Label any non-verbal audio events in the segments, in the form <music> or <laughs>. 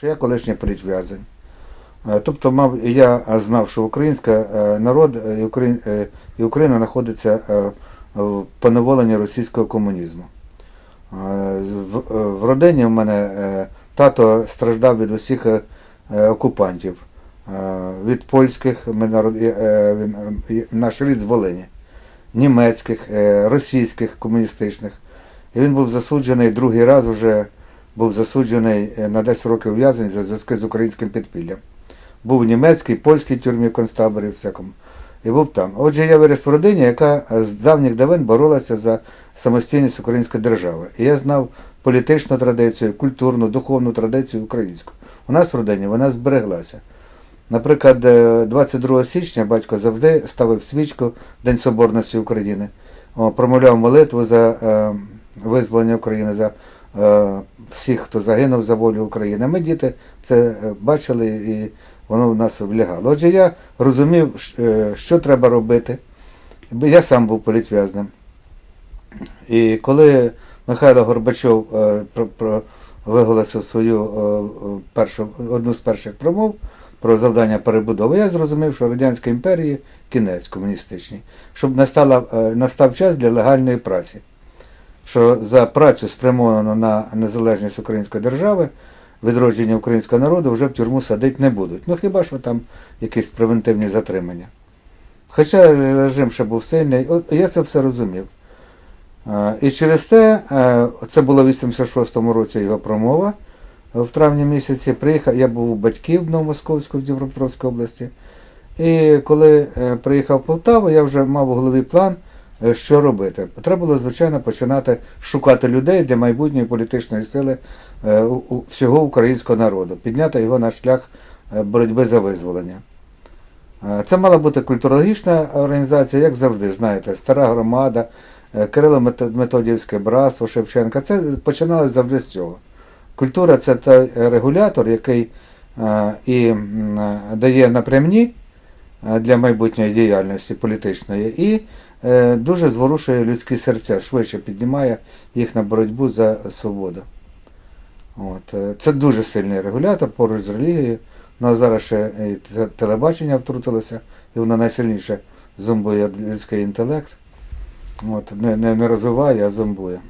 Що я колишній політв'язень. Е, Тобто, мав, я е, знав, що українська е, народ і Україн- і Україна знаходиться в поневоленні російського комунізму. В, родині в мене тато страждав від усіх окупантів, від польських, наш рід з Волині, німецьких, російських комуністичних. І він був засуджений другий раз уже був засуджений е, на 10 років ув'язнення за зв'язки з українським підпіллям. Був в німецькій, польській тюрмі, концтаборі, всякому. І був там. Отже, я виріс в родині, яка е, з давніх давен боролася за самостійність української держави. І я знав політичну традицію, культурну, духовну традицію українську. У нас в родині вона збереглася. Наприклад, е, 22 січня батько завжди ставив свічку День Соборності України, промовляв молитву за е, визволення України, за е, всіх, хто загинув за волю України. Ми діти це е, бачили і воно в нас влягало. Отже, я розумів, е, що треба робити. Я сам був політв'язним. І коли Михайло Горбачов е, виголосив свою е, е, першу, одну з перших промов про завдання перебудови, я зрозумів, що Радянській імперії кінець комуністичній, щоб настала, е, настав час для легальної праці. Що за працю спрямовану на незалежність української держави, відродження українського народу вже в тюрму садити не будуть. Ну хіба що там якісь превентивні затримання. Хоча режим ще був сильний, я це все розумів. І через те, це було в 86-му році його промова в травні місяці. Приїхав, я був у батьків в Новомосковську в Дніпропетровській області. І коли е, приїхав в Полтаву, я вже мав у голові план, що робити. Треба було, звичайно, починати шукати людей для майбутньої політичної сили е, всього українського народу, підняти його на шлях е, боротьби за визволення. Е, Це мала бути культурологічна організація, як завжди, знаєте, стара громада, е, Кирило Мет- Методіївське братство Шевченка. Це починалося завжди з цього. Культура це той е, регулятор, який е, і е, дає напрямні е, для майбутньої діяльності політичної, і е, дуже зворушує людські серця, швидше піднімає їх на боротьбу за свободу. От. е, Це дуже сильний регулятор поруч з релігією. Ну а зараз ще і телебачення втрутилося, і воно найсильніше зомбує людський інтелект. От, не, не, не розвиває, а зомбує.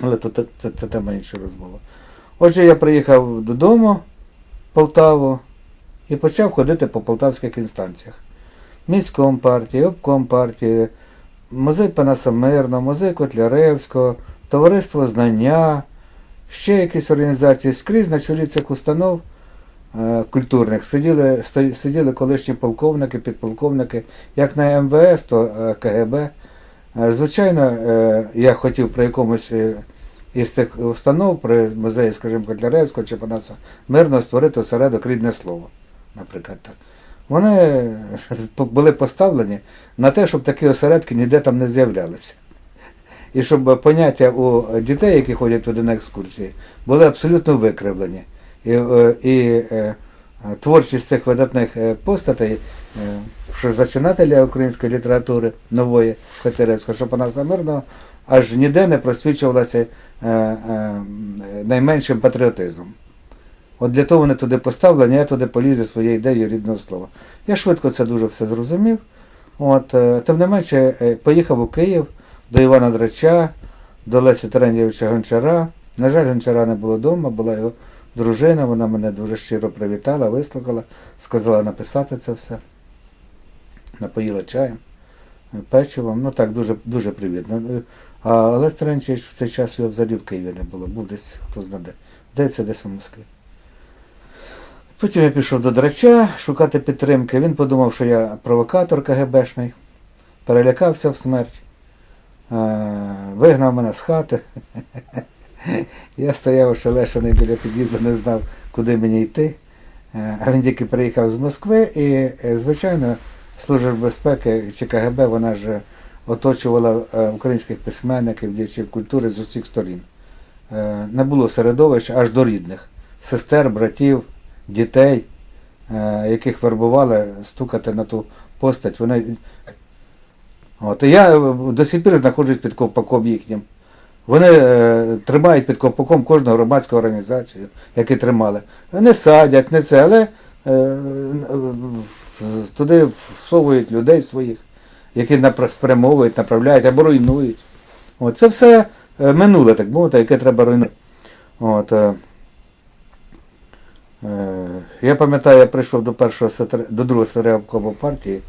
Але то, це, це, це тема іншої розмови. Отже, я приїхав додому в Полтаву і почав ходити по полтавських інстанціях. Міськом партії, обком партії, музей Панаса Мирного, музей Котляревського, товариство знання, ще якісь організації скрізь на чолі цих установ е, культурних сиділи, сиділи колишні полковники, підполковники, як на МВС, то е, КГБ. Е, Звичайно, я хотів при якомусь із цих установ, при музеї, скажімо, Котляревського чи Панаса Мирного створити осередок рідне слово, наприклад так. Вони <laughs> були поставлені на те, щоб такі осередки ніде там не з'являлися. І щоб поняття у дітей, які ходять туди на екскурсії, були абсолютно викривлені. І, е, і е, творчість цих видатних е, постатей, що зачинателя української літератури нової Котляревського, що Панаса Мирного, аж ніде не просвічувалася найменшим патріотизмом. От для того вони туди поставлені, я туди поліз зі своєю ідеєю рідного слова. Я швидко це дуже все зрозумів. От, е, тим не менше, е, поїхав у Київ до Івана Драча, до Лесі Терендєвича Гончара. На жаль, Гончара не було вдома, була його дружина, вона мене дуже щиро привітала, вислухала, сказала написати це все. Напоїла чаєм, печивом, ну так, дуже, дуже привітно. А Олег Теренчевич в цей час його взагалі в Києві не було, був десь, хто знає де. Здається, десь у Москві. Потім я пішов до драча шукати підтримки. Він подумав, що я провокатор КГБшний, перелякався в смерть, вигнав мене з хати. <laughs> Я стояв ошелешений біля під'їзду, не знав, куди мені йти. Е, А він тільки приїхав з Москви і, е, звичайно, Служба безпеки чи КГБ, вона ж оточувала е, українських письменників, діячів культури з усіх сторін. Не було середовища аж до рідних, сестер, братів, дітей, е, яких вербували стукати на ту постать. Вони... От, і я е, до сих пір знаходжусь під ковпаком їхнім Вони е, тримають під ковпаком кожну громадську організацію, які тримали. Не садять, не це, але е, туди всовують людей своїх, які спрямовують, направляють або руйнують. От, це все е, минуле, так мовити, яке треба руйнувати. От, е, я пам'ятаю, я прийшов до першого до другого сереобкому партії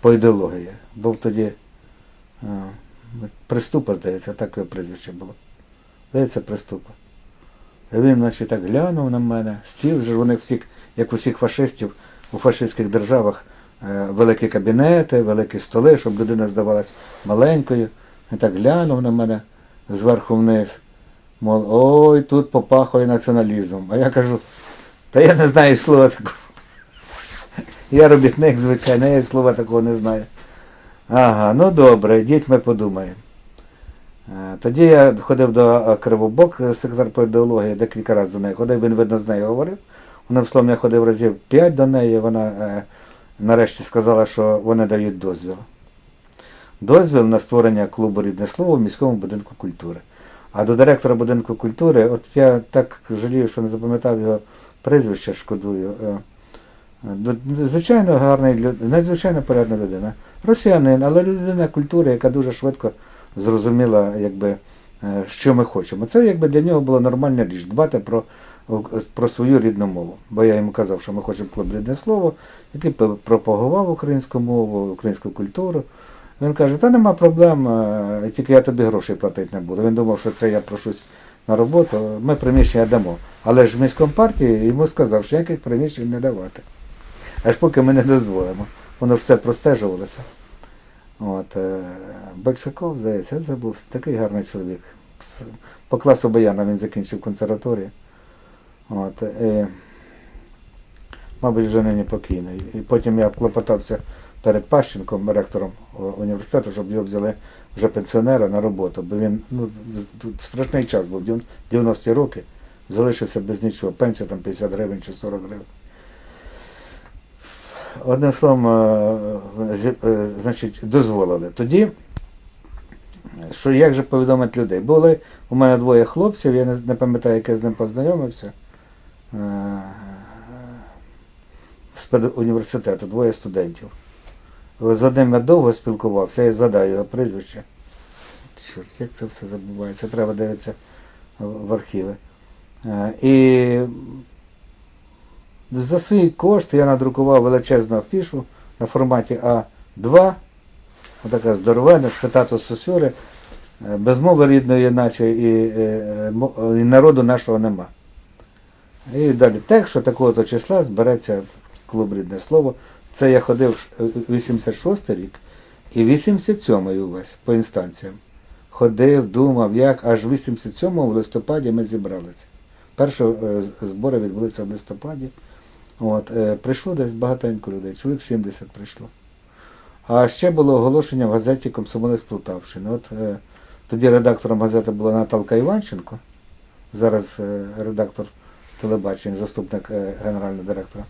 по ідеології. Був тоді е, приступа, здається, так його прізвище було. Здається, приступа. І він, значить, так глянув на мене, стіл же вони всі, як у всіх фашистів, у фашистських державах е, великі кабінети, великі столи, щоб людина здавалась маленькою. Він так глянув на мене зверху вниз. Мов, ой, тут попахує націоналізмом. А я кажу, та я не знаю слова такого. Я робітник, звичайно, я слова такого не знаю. Ага, ну добре, йдіть, ми подумаємо. Е, Тоді я ходив до е, Кривобок, е, секретар по ідеології, декілька разів до неї ходив, він, видно, з нею говорив. Вона, словом, я ходив разів п'ять до неї, вона е, нарешті сказала, що вони дають дозвіл. Дозвіл на створення клубу рідне слово в міському будинку культури. А до директора будинку культури, от я так жалію, що не запам'ятав його прізвище, шкодую. е, е, Звичайно, гарний люд- надзвичайно порядна людина. Росіянин, але людина культури, яка дуже швидко зрозуміла, якби, е, що ми хочемо. Це якби для нього була нормальна річ дбати про, про свою рідну мову. Бо я йому казав, що ми хочемо рідне слово, який пропагував українську мову, українську культуру. Він каже, та нема проблем, тільки я тобі грошей платити не буду. Він думав, що це я прошусь на роботу, ми приміщення дамо. Але ж в міському партії йому сказав, що ніяких приміщень не давати. Аж поки ми не дозволимо. Воно все простежувалося. От, е, Большаков, здається, я забув, такий гарний чоловік. По класу Баяна він закінчив консерваторію. От, е, мабуть, вже нині покійний. І потім я клопотався перед Пащенком, ректором університету, щоб його взяли вже пенсіонера на роботу, бо він ну, страшний час був, дев- 90-ті роки, залишився без нічого. Пенсія там 50 гривень чи 40 гривень. Одним словом, е, е, значить, дозволили. Тоді, що як же повідомити людей? Були у мене двоє хлопців, я не, пам'ятаю, як я з ним познайомився. е, З педуніверситету, двоє студентів. З одним я довго спілкувався, я згадаю його прізвище. Чорт, як це все забувається, треба дивитися в архіви. Е, І за свої кошти я надрукував величезну афішу на форматі А2, отака здоровена, цитату Сосюри, е, без мови рідної, наче і, е, і народу нашого нема. І далі текст, що такого-то числа збереться клуб рідне слово. Це я ходив е, 86 рік і 87-й увесь по інстанціям. Ходив, думав, як, аж 87-му в листопаді ми зібралися. Перші е, збори відбулися в листопаді. От, е, прийшло десь багатенько людей, чоловік 70 прийшло. А ще було оголошення в газеті Комсомолець Полтавщини. От е, тоді редактором газети була Наталка Іванченко, зараз е, редактор телебачення, заступник е, генерального директора.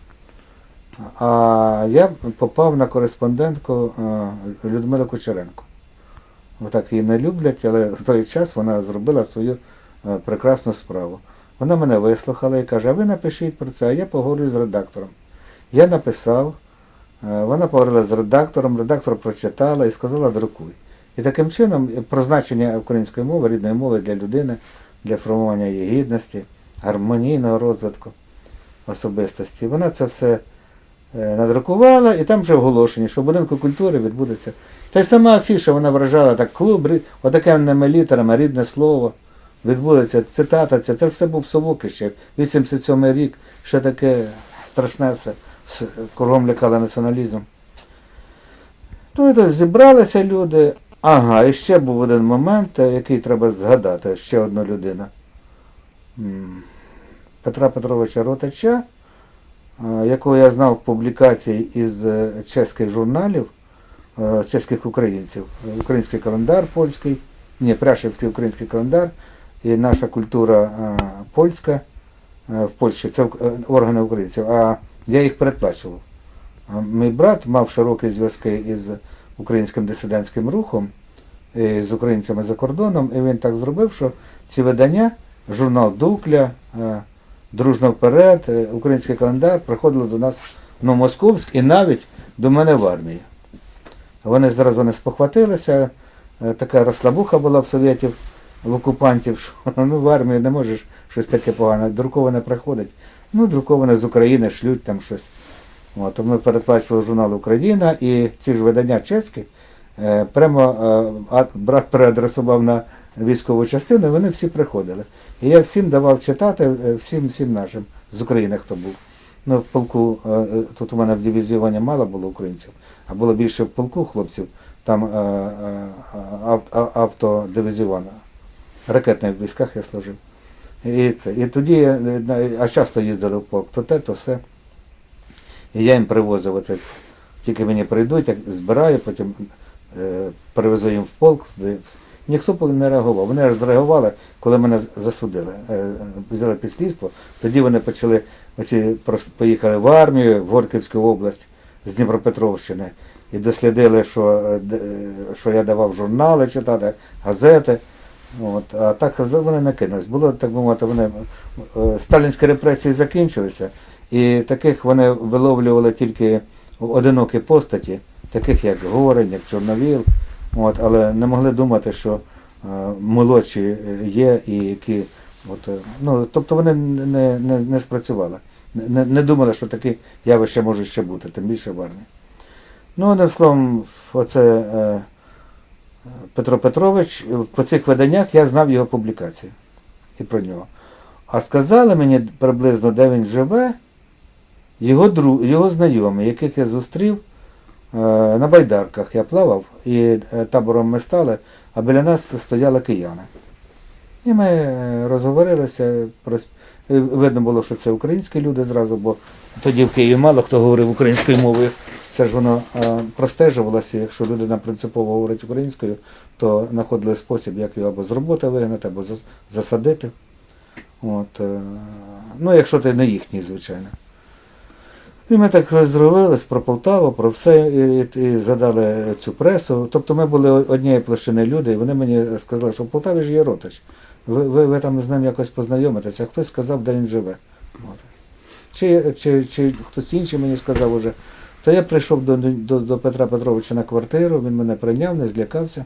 А я попав на кореспондентку е, Людмилу Кучеренко. Отак її не люблять, але в той час вона зробила свою е, прекрасну справу. Вона мене вислухала і каже, а ви напишіть про це, а я поговорю з редактором. Я написав, е, вона поговорила з редактором, редактор прочитала і сказала друкуй. І таким чином про значення української мови, рідної мови для людини, для формування її гідності, гармонійного розвитку особистості. Вона це все надрукувала, і там вже оголошення, що в будинку культури відбудеться. Та й сама афіша вона вражала так клуб, отакими літерами, рідне слово. Відбудеться цитата, ця, це все був совок ще, 87 рік, ще таке страшне все, кругом лякали націоналізм. Ну і зібралися люди. Ага, і ще був один момент, е, який треба згадати, ще одна людина. Петра Петровича Ротача, е, якого я знав в публікації із е, чеських журналів, е, чеських українців. Український календар польський, ні, Пряшевський український календар і наша культура е, польська в Польщі, це органи українців, а я їх передплачував. А Мій брат мав широкі зв'язки із українським дисидентським рухом, з українцями за кордоном, і він так зробив, що ці видання, журнал Дукля, Дружно вперед, е, український календар приходили до нас на Московськ і навіть до мене в армії. Вони зараз вони спохватилися, е, така розслабуха була в совєтів, в окупантів, що <laughs> ну, в армії не можеш щось таке погане. Друковане приходить. Ну, друковане з України, шлють там щось. От, ми передбачили журнал Україна і ці ж видання чеські, е, прямо брат переадресував на військову частину, і вони всі приходили. І я всім давав читати, е, всім, всім нашим, з України хто був. Ну, в полку, е, е, тут у мене в дивізіоні мало було українців, а було більше в полку хлопців, там ав- автодивізіон, ракетний в військах я служив. І, це, і тоді, а часто їздили в полк, то те, то все. І я їм привозив оце. Тільки мені прийдуть, як збираю, потім привезу їм в полк. Ніхто не реагував. Вони аж зреагували, коли мене засудили, е, взяли під слідство. Тоді вони почали оці поїхали в армію, в Горківську область з Дніпропетровщини. І дослідили, що, е, е, що я давав журнали читати, газети. От, а так вони не кинулись. Було, так би мовити, вони е, сталінські репресії закінчилися, і таких вони виловлювали тільки одинокі постаті, таких як Горень, як Чорновіл, от, але не могли думати, що е, молодші е, є і які. От, е, ну, тобто вони не, не, не спрацювали. Не, не думали, що такі явища можуть ще бути, тим більше в армії. Ну, одним словом, оце е, Петро Петрович, по цих виданнях я знав його публікації і про нього. А сказали мені приблизно, де він живе, його, друг, його знайомі, яких я зустрів на байдарках. Я плавав, і е, табором ми стали, а біля нас стояли кияни. І ми е, розговорилися, видно було, що це українські люди зразу, бо тоді в Києві мало хто говорив українською мовою. Це ж воно е, простежувалося, якщо людина принципово говорить українською, то знаходили спосіб, як його або з роботи вигнати, або засадити. От, е, ну, якщо ти не їхній, звичайно. І ми так зробились про Полтаву, про все, і, і задали цю пресу. Тобто ми були однієї площини люди, і вони мені сказали, що в Полтаві ж є ротич. Ви, ви, ви там з ним якось познайомитеся, хтось сказав, де він живе. От. Чи, чи, чи хтось інший мені сказав уже. То я прийшов до, до, до Петра Петровича на квартиру, він мене прийняв, не злякався.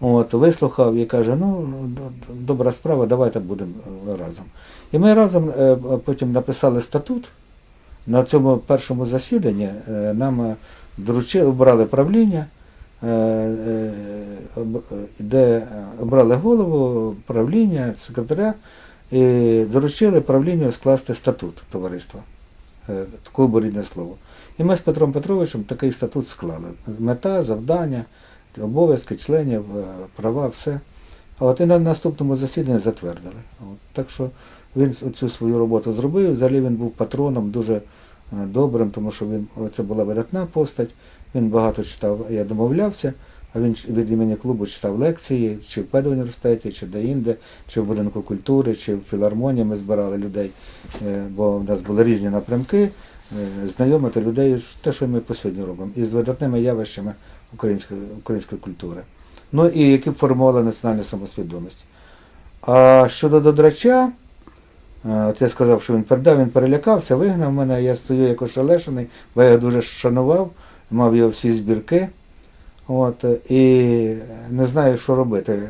От, вислухав і каже, ну, добра справа, давайте будемо разом. І ми разом е, потім написали статут. На цьому першому засіданні е, нам е, доручили, обрали правління, е, де обрали голову правління, секретаря, і доручили правлінню скласти статут товариства клубу рідне слово. І ми з Петром Петровичем такий статут склали. Мета, завдання, обов'язки членів, права, все. А от і на наступному засіданні затвердили. От, так що він цю свою роботу зробив. Взагалі він був патроном дуже добрим, тому що він це була видатна постать. Він багато читав, я домовлявся, а він від імені клубу читав лекції, чи в педуніверситеті, чи де-інде, чи в будинку культури, чи в філармонії ми збирали людей, е, бо в нас були різні напрямки, е, знайомити людей, те, що ми по сьогодні робимо, із видатними явищами української, української культури. Ну і які формували національну самосвідомість. А щодо додрача, е, от я сказав, що він передав, він перелякався, вигнав мене, я стою як ошелешений, бо я його дуже шанував, мав його всі збірки. От, е, і не знаю, що робити. е,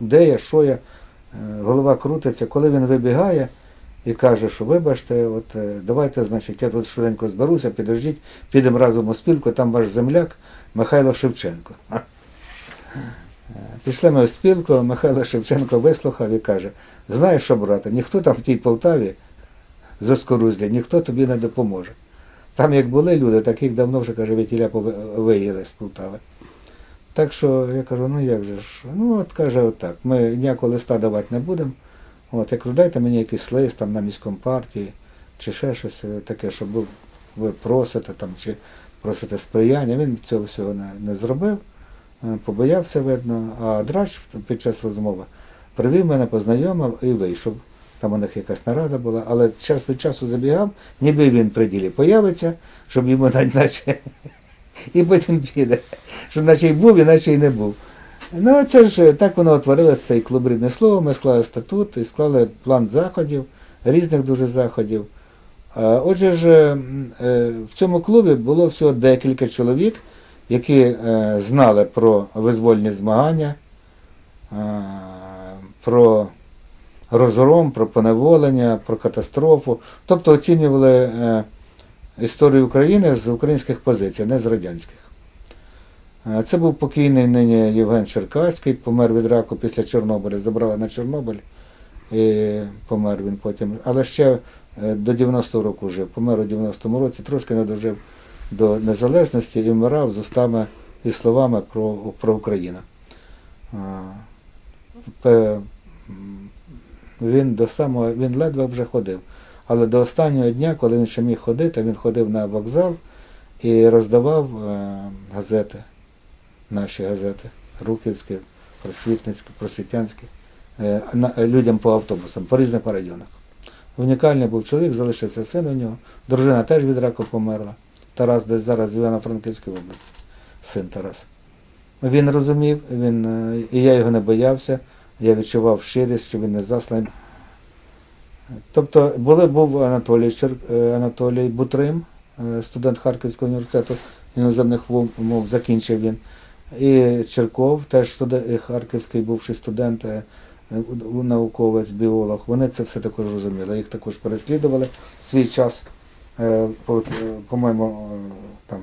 Де я, що я, Е, голова крутиться, коли він вибігає і каже, що вибачте, от е, давайте, значить, я тут швиденько зберуся, підождіть, підемо разом у спілку, там ваш земляк Михайло Шевченко. Пішли ми в спілку, Михайло Шевченко вислухав і каже, знаєш що, брате, ніхто там в тій Полтаві за скорузлі, ніхто тобі не допоможе. Там як були люди, таких давно вже, каже, вітіля виїли з Полтави. Так що я кажу, ну як же ж? Ну от каже, отак, ми ніякого листа давати не будемо. От, я дайте мені якийсь лист там на міському партії, чи ще щось таке, щоб ви, просите там, чи просите сприяння. Він цього всього не, не зробив, побоявся, видно, а драч під час розмови привів мене, познайомив і вийшов. Там у них якась нарада була, але час від часу забігав, ніби він при ділі появиться, щоб йому дати наче <laughs> і потім піде. Щоб наче й був, іначе й не був. Ну, це ж так воно утворилося, цей клуб рідне слово. Ми склали статут і склали план заходів, різних дуже заходів. Отже ж, е, в цьому клубі було всього декілька чоловік, які е, знали про визвольні змагання, е, про розгром, про поневолення, про катастрофу. Тобто оцінювали е, історію України з українських позицій, не з радянських. Це був покійний нині Євген Черкаський, помер від раку після Чорнобиля, забрали на Чорнобиль і помер він потім. Але ще до 90-го року жив, помер у 90-му році, трошки не дожив до незалежності і вмирав з устами і словами про, про Україну. Він до самого, він ледве вже ходив. Але до останнього дня, коли він ще міг ходити, він ходив на вокзал і роздавав е, газети, наші газети, руківські, просвітницькі, просвітянські, е, людям по автобусам, по різних районах. Унікальний був чоловік, залишився син у нього. Дружина теж від раку померла. Тарас десь зараз в Івано-Франківській області, син Тарас. Він розумів, він, е, і я його не боявся, я відчував щирість, що він не засланий. Тобто були, був Анатолій, Чер, е, Анатолій Бутрим, е, студент Харківського університету іноземних мов, закінчив він. І Черков, теж студент, харківський бувший студент, науковець, біолог. Вони це все також розуміли. Їх також переслідували в свій час. Е, е, По-моєму, е, там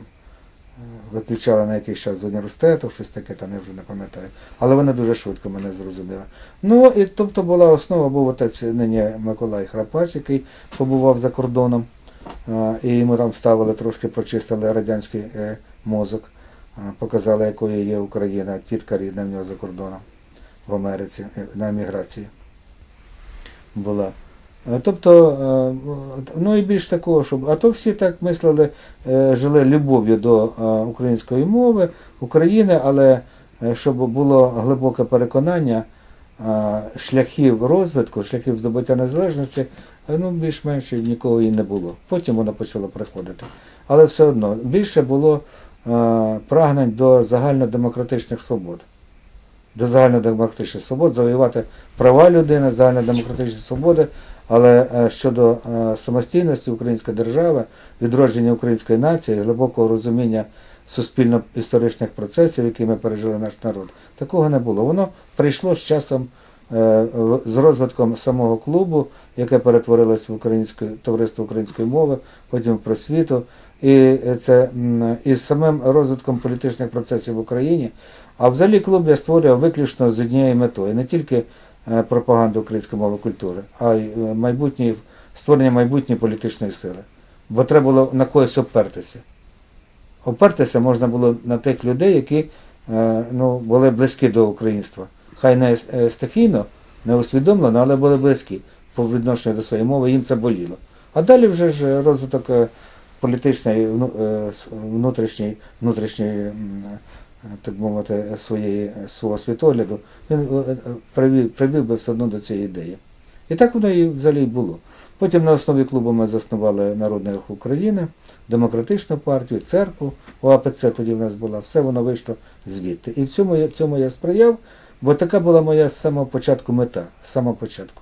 виключали на якийсь час з університету, щось таке, там я вже не пам'ятаю. Але вони дуже швидко мене зрозуміли. Ну і тобто була основа, був отець нині Миколай Храпач, який побував за кордоном. І йому там ставили трошки прочистили радянський мозок, показали, якою є Україна, тітка рідна в нього за кордоном в Америці на еміграції була. Е, Тобто, е, ну і більш такого, щоб. А то всі так мислили, е, жили любов'ю до української мови, України, але щоб було глибоке переконання шляхів розвитку, шляхів здобуття незалежності, ну, більш-менш нікого і не було. Потім воно почало приходити. Але все одно більше було прагнень до загальнодемократичних свобод. До загальнодемократичних свобод, завоювати права людини, загальнодемократичні свободи, але е, щодо е, самостійності української держави, відродження української нації, глибокого розуміння суспільно-історичних процесів, які ми пережили наш народ, такого не було. Воно прийшло з часом, з розвитком самого клубу, яке перетворилось в українське товариство української мови, потім в просвіту, і це і самим розвитком політичних процесів в Україні. А взагалі клуб я створював виключно з однією метою, не тільки е, пропаганди української мови культури, а й е, майбутнє, створення майбутньої політичної сили. Бо треба було на когось опертися. Опертися можна було на тих людей, які е, ну, були близькі до українства. Хай не е, стихійно, не усвідомлено, але були близькі по відношенню до своєї мови, їм це боліло. А далі вже ж розвиток е, політичної, е, внутрішньої, внутрішньої так мовити, своєї, свого світогляду, він привів, привів би все одно до цієї ідеї. І так воно і взагалі було. Потім на основі клубу ми заснували Народний Рух України, Демократичну партію, церкву, ОАПЦ тоді в нас була, все воно вийшло звідти. І в цьому, цьому я сприяв, бо така була моя з самого початку мета, з самого початку.